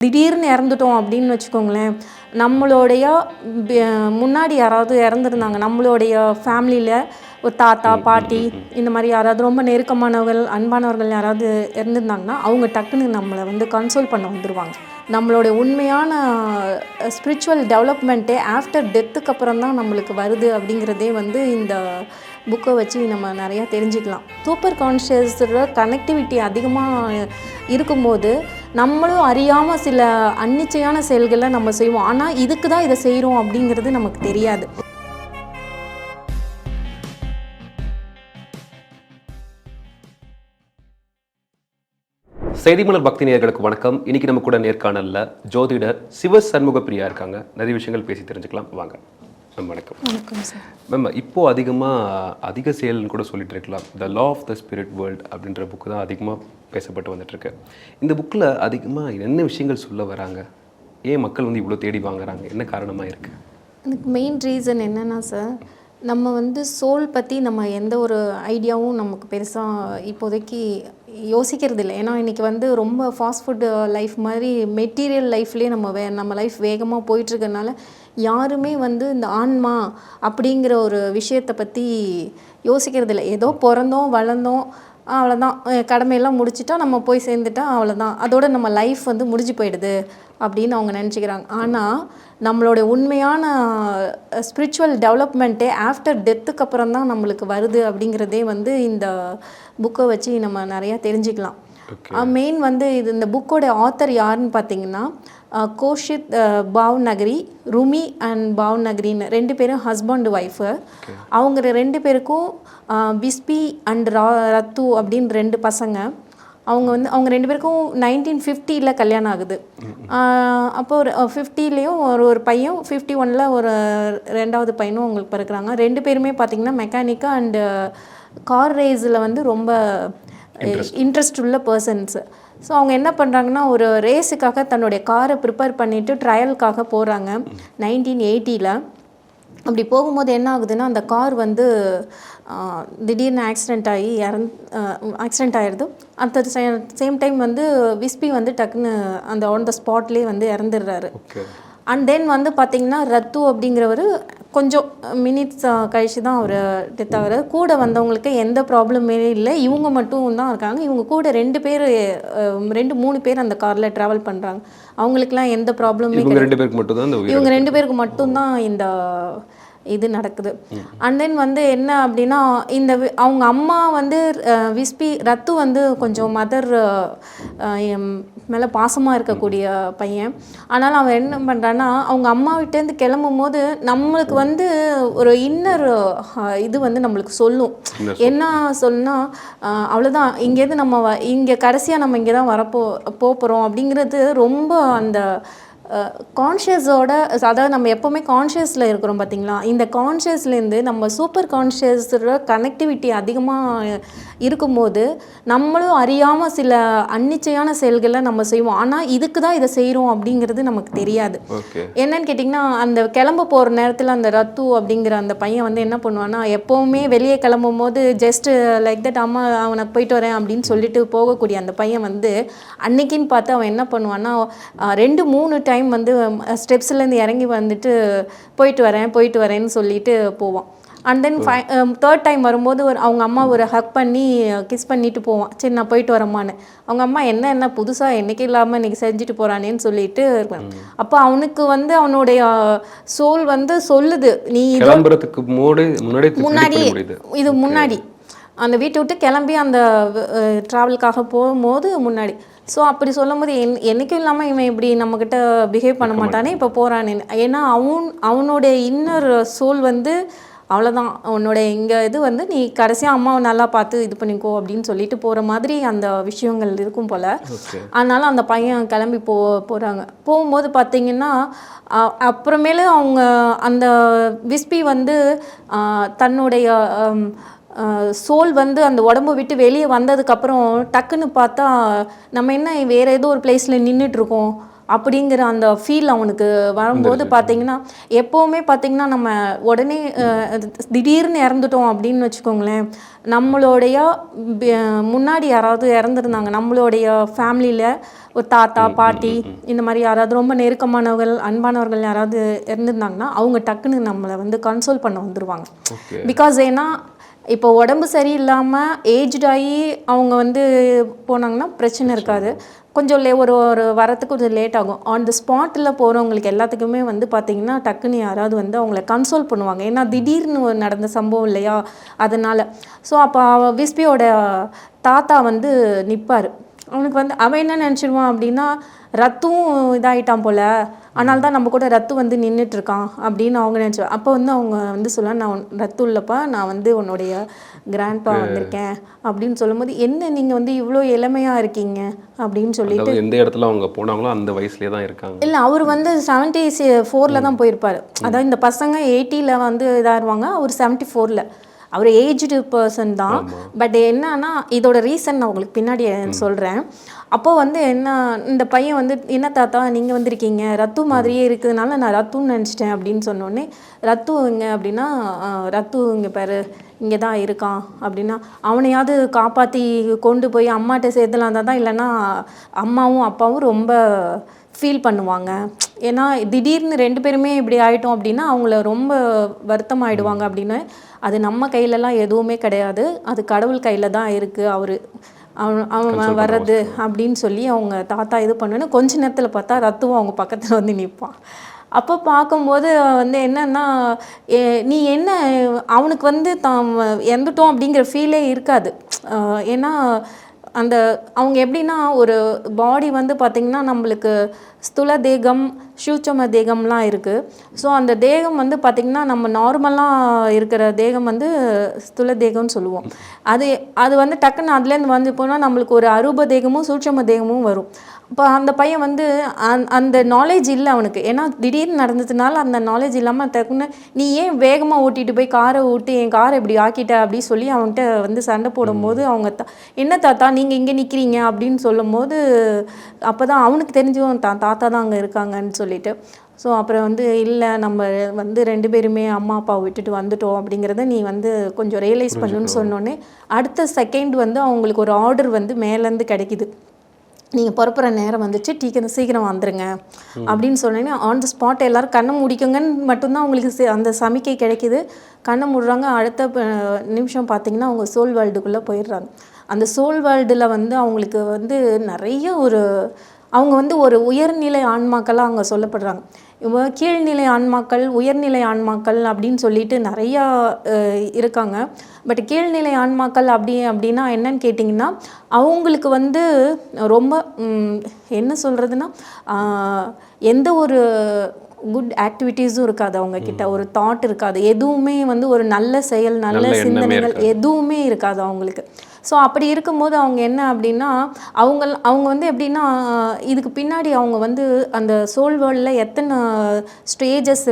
திடீர்னு இறந்துட்டோம் அப்படின்னு வச்சுக்கோங்களேன் நம்மளுடைய முன்னாடி யாராவது இறந்துருந்தாங்க நம்மளுடைய ஃபேமிலியில் ஒரு தாத்தா பாட்டி இந்த மாதிரி யாராவது ரொம்ப நெருக்கமானவர்கள் அன்பானவர்கள் யாராவது இறந்துருந்தாங்கன்னா அவங்க டக்குன்னு நம்மளை வந்து கன்சோல் பண்ண வந்துடுவாங்க நம்மளுடைய உண்மையான ஸ்பிரிச்சுவல் டெவலப்மெண்ட்டே ஆஃப்டர் டெத்துக்கு அப்புறம் தான் நம்மளுக்கு வருது அப்படிங்கிறதே வந்து இந்த புக்கை வச்சு நம்ம நிறையா தெரிஞ்சுக்கலாம். சூப்பர் கான்ஷியஸோட கனெக்டிவிட்டி அதிகமாக இருக்கும்போது நம்மளும் அறியாமல் சில அன்னிச்சையான செயல்களை நம்ம செய்வோம். ஆனால் இதுக்கு தான் இதை செய்கிறோம் அப்படிங்கிறது நமக்கு தெரியாது. செய்திமலர் பக்தி நேயர்களுக்கு வணக்கம். இன்னைக்கு நம்ம கூட நேர்காணல்ல ஜோதிடர் சிவ சண்முக பிரியா இருக்காங்க. நிறைய விஷயங்கள் பேசி தெரிஞ்சுக்கலாம். வாங்க. மேம் வணக்கம். வணக்கம் சார். மேம் இப்போ அதிகமாக அதிக செயல்னு கூட சொல்லிட்டு இருக்கலாம். The law of the spirit world அப்படின்ற புக்கு தான் அதிகமாக பேசப்பட்டு வந்துட்டு இருக்கு இந்த புக்கில் அதிகமாக என்ன விஷயங்கள் சொல்ல வராங்க? ஏன் மக்கள் வந்து இவ்வளோ தேடி வாங்குறாங்க? என்ன காரணமாக இருக்கு? எனக்கு மெயின் ரீசன் என்னென்னா சார் நம்ம வந்து சோல் பற்றி நம்ம எந்த ஒரு ஐடியாவும் நமக்கு பெருசாக இப்போதைக்கு யோசிக்கிறது இல்லை ஏன்னா இன்றைக்கி வந்து ரொம்ப ஃபாஸ்ட் ஃபுட் லைஃப் மாதிரி மெட்டீரியல் லைஃப்லேயே நம்ம வே நம்ம லைஃப் வேகமாக போயிட்டுருக்கனால யாருமே வந்து இந்த ஆன்மா அப்படிங்கிற ஒரு விஷயத்தை பற்றி யோசிக்கிறது இல்லை ஏதோ பிறந்தோம் வளர்ந்தோம் அவ்வளோதான் கடமையெல்லாம் முடிச்சிட்டா நம்ம போய் சேர்ந்துட்டா அவ்வளோதான் அதோட நம்ம லைஃப் வந்து முடிஞ்சு போயிடுது அப்படின்னு அவங்க நினச்சிக்கிறாங்க. ஆனால் நம்மளோட உண்மையான ஸ்பிரிச்சுவல் டெவலப்மெண்ட்டே ஆஃப்டர் டெத்துக்கு அப்புறம் தான் நம்மளுக்கு வருது அப்படிங்கிறதே வந்து இந்த புக்கை வச்சு நம்ம நிறையா தெரிஞ்சுக்கலாம். மெயின் வந்து இது இந்த புக்கோட ஆத்தர் யாருன்னு பார்த்தீங்கன்னா கோஷித் பாவ் நகரி ருமி அண்ட் பாவ் நகரின்னு ரெண்டு பேரும் ஹஸ்பண்ட் ஒய்ஃபு அவங்க ரெண்டு பேருக்கும் பிஸ்பி அண்ட் ரா ரத்து அப்படின்னு ரெண்டு பசங்க. அவங்க வந்து அவங்க ரெண்டு பேருக்கும் நைன்டீன் ஃபிஃப்டியில் கல்யாணம் ஆகுது. அப்போ ஒரு ஃபிஃப்டிலேயும் ஒரு ஒரு பையன் ஃபிஃப்டி ஒனில் ஒரு ரெண்டாவது பையனும் அவங்களுக்கு பிறக்கிறாங்க. ரெண்டு பேருமே பார்த்திங்கன்னா மெக்கானிக்கா அண்டு கார் ரேஸில் வந்து ரொம்ப இன்ட்ரெஸ்ட் உள்ள பர்சன்ஸ் ஸோ அவங்க என்ன பண்ணுறாங்கன்னா ஒரு ரேஸுக்காக தன்னுடைய காரை ப்ரிப்பேர் பண்ணிவிட்டு ட்ரையலுக்காக போகிறாங்க நைன்டீன் எயிட்டியில் அப்படி போகும்போது என்ன ஆகுதுன்னா அந்த கார் வந்து திடீர்னு ஆக்சிடெண்ட் ஆகி இறந் ஆக்சிடெண்ட் ஆயிடுது. அந்த சேம் டைம் வந்து விஸ்பி வந்து டக்குன்னு அந்த ஆன் த ஸ்பாட்லேயே வந்து இறந்துடுறாரு. அண்ட் தென் வந்து பார்த்தீங்கன்னா ரத்து அப்படிங்கிறவர் கொஞ்சம் மினிட்ஸ் கழிச்சு தான் அவர் டெத் ஆகிறார் கூட வந்தவங்களுக்கு எந்த ப்ராப்ளமே இல்லை. இவங்க மட்டும் தான் இருக்காங்க. இவங்க கூட ரெண்டு பேர் ரெண்டு மூணு பேர் அந்த காரில் ட்ராவல் பண்ணுறாங்க அவங்களுக்குலாம் எந்த ப்ராப்ளமே இவங்க ரெண்டு பேருக்கு மட்டும் தான் இவங்க ரெண்டு பேருக்கு மட்டும்தான் இந்த இது நடக்குது. அண்ட் தென் வந்து என்ன அப்படின்னா இந்த அவங்க அம்மா வந்து விஸ்பி ரத்து வந்து கொஞ்சம் மதர் மேலே பாசமாக இருக்கக்கூடிய பையன். ஆனால் அவன் என்ன பண்ணுறான்னா அவங்க அம்மா விட்டேருந்து கிளம்பும் போது நம்மளுக்கு வந்து ஒரு இன்னர் இது வந்து நம்மளுக்கு சொல்லும். என்ன சொல்லுனா அவ்வளோதான் இங்கேருந்து நம்ம வ- இங்கே கடைசியாக நம்ம இங்கே தான் வரப்போ போகிறோம் அப்படிங்கிறது ரொம்ப அந்த கான்ஷியஸோட அதாவது நம்ம எப்போவுமே கான்ஷியஸில் இருக்கிறோம் பார்த்தீங்களா இந்த கான்ஷியஸ்லேருந்து நம்ம சூப்பர் கான்ஷியஸோட கனெக்டிவிட்டி அதிகமாக இருக்கும்போது நம்மளும் அறியாமல் சில அன்னிச்சையான செயல்களை நம்ம செய்வோம். ஆனால் இதுக்கு தான் இதை செய்கிறோம் அப்படிங்கிறது நமக்கு தெரியாது. என்னன்னு கேட்டிங்கன்னா அந்த கிளம்ப போகிற நேரத்தில் அந்த ரத்து அப்படிங்கிற அந்த பையன் வந்து என்ன பண்ணுவான்னா எப்போவுமே வெளியே கிளம்பும் போது ஜஸ்ட் லைக் தட் அம்மா அவனுக்கு போயிட்டு வரேன் அப்படின்னு சொல்லிட்டு போகக்கூடிய அந்த பையன் வந்து அன்னைக்குன்னு பார்த்து அவன் என்ன பண்ணுவான்னா ரெண்டு மூணு டைம் வந்து ஸ்டெப்ஸ்லேருந்து இறங்கி வந்துட்டு போயிட்டு வரேன் போயிட்டு வரேன்னு சொல்லிட்டு போவான். அண்ட் தென் ஃபை தேர்ட் டைம் வரும்போது ஒரு அவங்க அம்மா ஒரு ஹக் பண்ணி கிஸ் பண்ணிட்டு போவான். சரி நான் போயிட்டு வரேம்மான்னு அவங்க அம்மா என்ன என்ன புதுசாக என்னைக்கு இல்லாமல் இன்னைக்கு செஞ்சுட்டு போகிறானேன்னு சொல்லிட்டு அப்போ அவனுக்கு வந்து அவனுடைய சோல் வந்து சொல்லுது நீ கிளம்புறதுக்கு முன்னாடி முன்னாடி இது முன்னாடி அந்த வீட்டை விட்டு கிளம்பி அந்த ட்ராவலுக்காக போகும்போது முன்னாடி. ஸோ அப்படி சொல்லும்போது என் என்றைக்கும் இல்லாமல் இவன் இப்படி நம்மக்கிட்ட பிஹேவ் பண்ண மாட்டானே இப்போ போகிறானே ஏன்னா அவன் அவனுடைய இன்னர் சோல் வந்து அவ்வளோதான் உன்னோட இங்கே இது வந்து நீ கடைசியாக அம்மாவை நல்லா பார்த்து இது பண்ணிக்கோ அப்படின்னு சொல்லிட்டு போகிற மாதிரி அந்த விஷயங்கள் இருக்கும் போல். அதனால அந்த பையன் கிளம்பி போ போகிறாங்க போகும்போது பார்த்தீங்கன்னா அப்புறமேலு அவங்க அந்த விஸ்பி வந்து தன்னுடைய சோல் வந்து அந்த உடம்பு விட்டு வெளியே வந்ததுக்கப்புறம் டக்குன்னு பார்த்தா நம்ம என்ன வேறு ஏதோ ஒரு பிளேஸில் நின்றுட்டுருக்கோம் அப்படிங்கிற அந்த ஃபீல் அவனுக்கு வரும்போது பார்த்தீங்கன்னா எப்போவுமே பார்த்தீங்கன்னா நம்ம உடனே திடீர்னு இறந்துட்டோம் அப்படின்னு வச்சுக்கோங்களேன். நம்மளுடைய முன்னாடி யாராவது இறந்துருந்தாங்க. நம்மளுடைய ஃபேமிலியில் ஒரு தாத்தா பாட்டி இந்த மாதிரி யாராவது ரொம்ப நெருக்கமானவர்கள் அன்பானவர்கள் யாராவது இருந்திருந்தாங்கன்னா அவங்க டக்குன்னு நம்மளை வந்து கன்சோல் பண்ண வந்துருவாங்க. ஓகே. பிகாஸ் ஏன்னா இப்போ உடம்பு சரியில்லாமல் ஏஜ்ட் ஆகி அவங்க வந்து போனாங்கன்னா பிரச்சனை இருக்காது. கொஞ்சம் லே ஒரு ஒரு வரத்துக்கு கொஞ்சம் லேட் ஆகும். ஆன் த ஸ்பாட்டில் போகிறவங்களுக்கு எல்லாத்துக்குமே வந்து பார்த்திங்கன்னா டக்குன்னு யாராவது வந்து அவங்கள கன்சோல் பண்ணுவாங்க. ஏன்னா திடீர்னு நடந்த சம்பவம் இல்லையா? அதனால். ஸோ அப்போ விஸ்பியோட தாத்தா வந்து நிற்பார் அவனுக்கு வந்து அவன் என்ன நினச்சிடுவான் அப்படின்னா ரத்தும் இதாயிட்டான் போல். அதனால தான் நம்ம கூட ரத்து வந்து நின்றுட்டு இருக்கான் அப்படின்னு அவங்க நினச்சி அப்போ வந்து அவங்க வந்து சொல்ல நான் ரத்து இல்லைப்பா நான் வந்து உன்னுடைய கிராண்ட்பா வந்திருக்கேன் அப்படின்னு சொல்லும்போது என்ன நீங்கள் வந்து இவ்வளோ இளமையாக இருக்கீங்க? அப்படின்னு சொல்லிட்டு எந்த இடத்துல அவங்க போனாங்களோ அந்த வயசுலயே தான் இருக்காங்க. இல்லை அவர் வந்து செவன்ட்டி ஃபோரில் தான் போயிருப்பார். அதாவது இந்த பசங்க எயிட்டியில் வந்து இதாகிடுவாங்க அவர் செவன்ட்டி ஃபோரில் அவர் ஏஜ்டு பர்சன் தான். பட் என்னன்னா இதோட ரீசன் நான் உங்களுக்கு பின்னாடி சொல்கிறேன் அப்போ வந்து என்ன இந்த பையன் வந்து என்ன தாத்தா நீங்கள் வந்திருக்கீங்க? ரத்து மாதிரியே இருக்கிறதுனால நான் ரத்துன்னு நினச்சிட்டேன் அப்படின்னு சொன்னோடனே ரத்து இங்க அப்படின்னா "ஆஹ், ரத்து இங்கே பாரு இங்கே தான் இருக்கான் அப்படின்னா அவனையாவது காப்பாற்றி கொண்டு போய் அம்மாட்ட சேர்த்துலாம் தான் இல்லைன்னா அம்மாவும் அப்பாவும் ரொம்ப ஃபீல் பண்ணுவாங்க. ஏன்னா திடீர்னு ரெண்டு பேருமே இப்படி ஆயிட்டோம் அப்படின்னா அவங்கள ரொம்ப வருத்தம் ஆயிடுவாங்க அப்படின்னு அது நம்ம கையிலலாம் எதுவுமே கிடையாது. அது கடவுள் கையில் தான் இருக்குது அவர் அவன் அவன் வர்றது அப்படின்னு சொல்லி அவங்க தாத்தா இது பண்ணுன்னு கொஞ்ச நேரத்தில் பார்த்தா ரத்துவும் அவங்க பக்கத்தில் வந்து நிற்பான் அப்போ பார்க்கும்போது வந்து என்னன்னா நீ என்ன அவனுக்கு வந்து தான் இறந்துட்டோம் அப்படிங்கிற ஃபீலே இருக்காது. ஏன்னா அந்த அவங்க எப்படின்னா ஒரு பாடி வந்து பார்த்திங்கன்னா நம்மளுக்கு ஸ்துல தேகம் சூட்சம தேகம்லாம் இருக்குது ஸோ அந்த தேகம் வந்து பார்த்திங்கன்னா நம்ம நார்மலாக இருக்கிற தேகம் வந்து ஸ்துல தேகம்னு சொல்லுவோம். அது அது வந்து டக்குன்னு அதுலேருந்து வந்து போனால் நம்மளுக்கு ஒரு அரூப தேகமும் சூட்சம தேகமும் வரும். இப்போ அந்த பையன் வந்து அந் அந்த நாலேஜ் இல்லை அவனுக்கு. ஏன்னா திடீர்னு நடந்ததுனால அந்த நாலேஜ் இல்லாமல் டக்குன்னு நீ ஏன் வேகமாக ஓட்டிட்டு போய் காரை ஓட்டி என் காரை இப்படி ஆக்கிட்ட அப்படி சொல்லி அவன்கிட்ட வந்து சண்டை போடும்போது அவங்க தா என்ன தாத்தா நீங்கள் இங்கே நிற்கிறீங்க அப்படின்னு சொல்லும்போது அப்போ தான் அவனுக்கு தெரிஞ்சும் தான் தாத்தா தான் அங்கே இருக்காங்கன்னு சொல்லிட்டு. ஸோ அப்புறம் வந்து இல்லை நம்ம வந்து ரெண்டு பேருமே அம்மா அப்பாவை விட்டுட்டு வந்துட்டோம். அப்படிங்கிறத நீ வந்து கொஞ்சம் ரியலைஸ் பண்ணுன்னு சொன்னோன்னே அடுத்த செகண்ட் வந்து அவங்களுக்கு ஒரு ஆர்டர் வந்து மேலேருந்து கிடைக்குது. நீங்கள் புறப்புற நேரம் வந்துச்சு டீக்கன் சீக்கிரம் வந்துருங்க. அப்படின்னு சொன்னேன்னா ஆன் த ஸ்பாட் எல்லாரும் கண்ணை முடிக்குங்கன்னு மட்டும்தான் அவங்களுக்கு அந்த சமிக்கை கிடைக்குது. கண்ணை மூடுறாங்க அடுத்த நிமிஷம் பார்த்தீங்கன்னா அவங்க சோல் வேர்ல்டுக்குள்ளே போயிடுறாங்க. அந்த சோல் வேர்ல்டில் வந்து அவங்களுக்கு வந்து நிறைய ஒரு அவங்க வந்து ஒரு உயர்நிலை ஆன்மாக்களாக அங்கே சொல்லப்படுறாங்க. இவங்க கீழ்நிலை ஆன்மாக்கள் உயர்நிலை ஆன்மாக்கள் அப்படின்னு சொல்லிட்டு நிறையா இருக்காங்க. பட் கீழ்நிலை ஆன்மாக்கள் அப்படி அப்படின்னா என்னன்னு கேட்டிங்கன்னா அவங்களுக்கு வந்து ரொம்ப என்ன சொல்கிறதுனா எந்த ஒரு குட் ஆக்டிவிட்டீஸும் இருக்காது அவங்க கிட்ட ஒரு தாட் இருக்காது. எதுவுமே வந்து ஒரு நல்ல செயல் நல்ல சிந்தனைகள் எதுவுமே இருக்காது அவங்களுக்கு. ஸோ அப்படி இருக்கும்போது அவங்க என்ன அப்படின்னா அவங்க அவங்க வந்து எப்படின்னா இதுக்கு பின்னாடி அவங்க வந்து அந்த சோல் வேர்ல்டில் எத்தனை ஸ்டேஜஸ்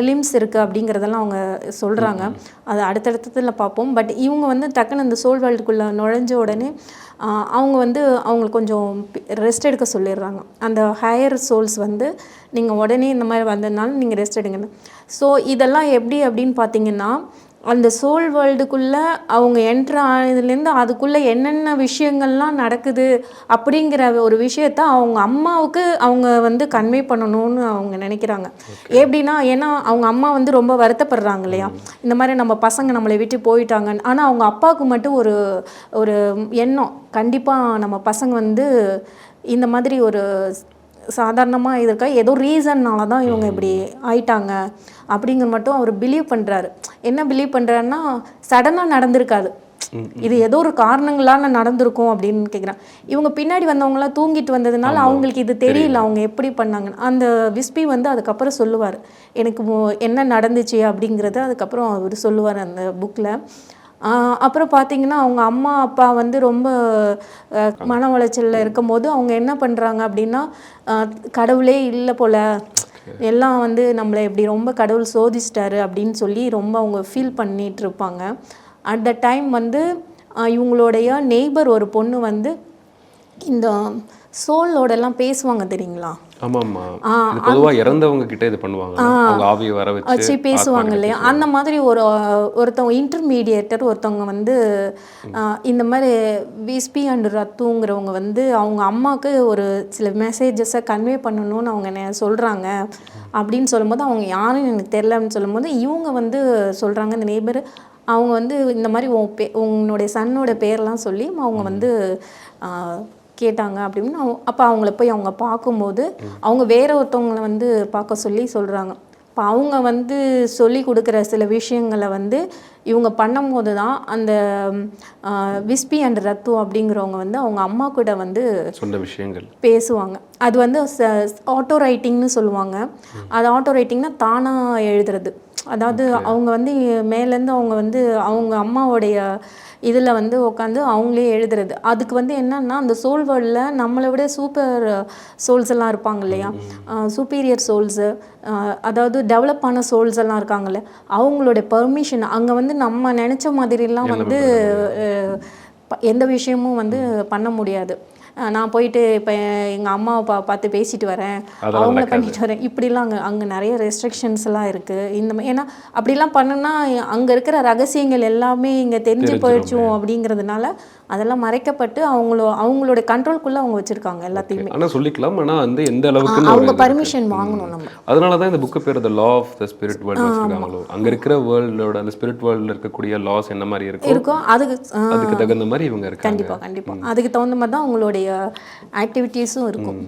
ரிலிம்ஸ் இருக்குது அப்படிங்கிறதெல்லாம் அவங்க சொல்கிறாங்க அது அடுத்தடுத்ததுல பார்ப்போம். பட் இவங்க வந்து டக்குன்னு அந்த சோல் வேர்ல்டுக்குள்ளே நுழைஞ்ச உடனே அவங்க வந்து அவங்களுக்கு கொஞ்சம் ரெஸ்ட் எடுக்க சொல்லிடுறாங்க. அந்த ஹையர் சோல்ஸ் வந்து நீங்கள் உடனே இந்த மாதிரி வந்ததுனால நீங்கள் ரெஸ்ட் எடுங்கன்னு ஸோ இதெல்லாம் எப்படி அப்படின்னு பார்த்தீங்கன்னா அந்த சோல் வேர்ல்டுக்குள்ளே அவங்க என்ட்ரு ஆனதுலேருந்து அதுக்குள்ளே என்னென்ன விஷயங்கள்லாம் நடக்குது அப்படிங்கிற ஒரு விஷயத்த அவங்க அம்மாவுக்கு அவங்க வந்து கன்வே பண்ணணும்னு அவங்க நினைக்கிறாங்க. எப்படின்னா ஏன்னா அவங்க அம்மா வந்து ரொம்ப வருத்தப்படுறாங்க இல்லையா? இந்த மாதிரி நம்ம பசங்க நம்மளை விட்டு போயிட்டாங்க. ஆனால் அவங்க அப்பாவுக்கு மட்டும் ஒரு ஒரு எண்ணம். கண்டிப்பாக நம்ம பசங்க வந்து இந்த மாதிரி ஒரு சாதாரணமாக இருக்கா ஏதோ ரீசன்னால தான் இவங்க இப்படி ஆயிட்டாங்க அப்படிங்கிற மட்டும் அவர் பிலீவ் பண்ணுறாரு என்ன பிலீவ் பண்ணுறாருன்னா சடனாக நடந்திருக்காது. இது ஏதோ ஒரு காரணங்களால நடந்திருக்கும் அப்படின்னு கேட்குறேன் இவங்க பின்னாடி வந்தவங்களாம் தூங்கிட்டு வந்ததுனால அவங்களுக்கு இது தெரியல. அவங்க எப்படி பண்ணாங்கன்னு அந்த விஸ்பி வந்து அதுக்கப்புறம் சொல்லுவார். எனக்கு என்ன நடந்துச்சு அப்படிங்கிறத அதுக்கப்புறம் அவர் சொல்லுவார் அந்த புக்கில் அப்புறம் பார்த்தீங்கன்னா அவங்க அம்மா அப்பா வந்து ரொம்ப மன உளைச்சலில் இருக்கும்போது அவங்க என்ன பண்ணுறாங்க அப்படின்னா கடவுளே இல்லை போல. எல்லாம் வந்து நம்மளை இப்படி ரொம்ப கடவுள் சோதிச்சிட்டாரு அப்படின்னு சொல்லி ரொம்ப அவங்க ஃபீல் பண்ணிட்டு இருப்பாங்க. அட் த டைம் வந்து இவங்களுடைய நெய்பர் ஒரு பொண்ணு வந்து இந்த சோலோடெல்லாம் பேசுவாங்க தெரியுங்களா? ஆமா ஆமா இது பொதுவா இறந்தவங்க கிட்ட இது பண்ணுவாங்க. ஆவியை வர வச்சு பேசுவாங்க இல்லையா? அந்த மாதிரி ஒரு ஒருத்தவங்க இன்டர்மீடியேட்டர் ஒருத்தவங்க வந்து இந்த மாதிரி விஸ்பி அண்ட் ரத்துங்கிறவங்க வந்து அவங்க அம்மாவுக்கு ஒரு சில மெசேஜஸை கன்வே பண்ணணும்னு அவங்க என்ன சொல்கிறாங்க அப்படின்னு சொல்லும்போது அவங்க யாருன்னு எனக்கு தெரிலன்னு சொல்லும்போது இவங்க வந்து சொல்கிறாங்க இந்த நேபர் அவங்க வந்து இந்த மாதிரி உன் பே உன்னுடைய சன்னோட பேர்லாம் சொல்லி அவங்க வந்து கேட்டாங்க அப்படின்னு அப்போ அவங்கள போய் அவங்க பார்க்கும்போது அவங்க வேற ஒருத்தவங்களை வந்து பார்க்க சொல்லி சொல்கிறாங்க இப்போ அவங்க வந்து சொல்லி கொடுக்குற சில விஷயங்களை வந்து இவங்க பண்ணும்போது தான் அந்த விஸ்பி அண்ட் ரத்து அப்படிங்கிறவங்க வந்து அவங்க அம்மா கூட வந்து சொன்ன விஷயங்கள். பேசுவாங்க. அது வந்து ஆட்டோ ரைட்டிங்னு சொல்லுவாங்க. அது ஆட்டோ ரைட்டிங்னா தானாக எழுதுறது. அதாவது அவங்க வந்து மேலேருந்து அவங்க வந்து அவங்க அம்மாவுடைய இதில் வந்து உட்காந்து அவங்களே எழுதுறது. அதுக்கு வந்து என்னன்னா அந்த சோல் வேர்ல்டில் நம்மளை விட சூப்பர் சோல்ஸ் எல்லாம் இருப்பாங்க இல்லையா? சூப்பீரியர் சோல்ஸு அதாவது டெவலப் ஆன சோல்ஸ் எல்லாம் இருக்காங்கல்ல அவங்களோட பெர்மிஷன் அங்கே வந்து நம்ம நினச்ச மாதிரிலாம் வந்து எந்த விஷயமும் வந்து பண்ண முடியாது. நான் போயிட்டு இப்போ எங்கள் அம்மாவை பா பார்த்து பேசிட்டு வரேன். அவங்கள. பண்ணிட்டு வரேன். இப்படிலாம் அங்கே அங்கே நிறைய ரெஸ்ட்ரிக்ஷன்ஸ் எல்லாம் இருக்குது இந்த ஏன்னா அப்படிலாம் பண்ணுனா அங்கே இருக்கிற ரகசியங்கள் எல்லாமே இங்கே தெரிஞ்சு போயிடுச்சோம் அப்படிங்கிறதுனால அதெல்லாம் மறைக்கப்பட்டு அவங்களோ அவங்களோட கண்ட்ரோல்குள்ளே அவங்க வச்சுருக்காங்க எல்லாத்தையுமே. ஆனா சொல்லிக்கலாம். ஆனா வந்து எந்த ஒரு அவங்க. பர்மிஷன் வாங்கணும் நம்ம. அதனால தான் இந்த புக்கு பேர் the law of the spirit world வச்சிருக்காங்களோ. அங்க இருக்கிற வேர்ல்டோட அந்த ஸ்பிரிட் வேர்ல்டில் இருக்கக்கூடிய லாஸ் என்ன மாதிரி இருக்கும் இருக்கோ அதுக்கு அதுக்கு தகுந்த மாதிரி இவங்க இருக்காங்க. கண்டிப்பா கண்டிப்பா. அதுக்கு தகுந்த மாதிரி தான் உங்களுடைய ஆக்டிவிட்டீஸும் இருக்கும்.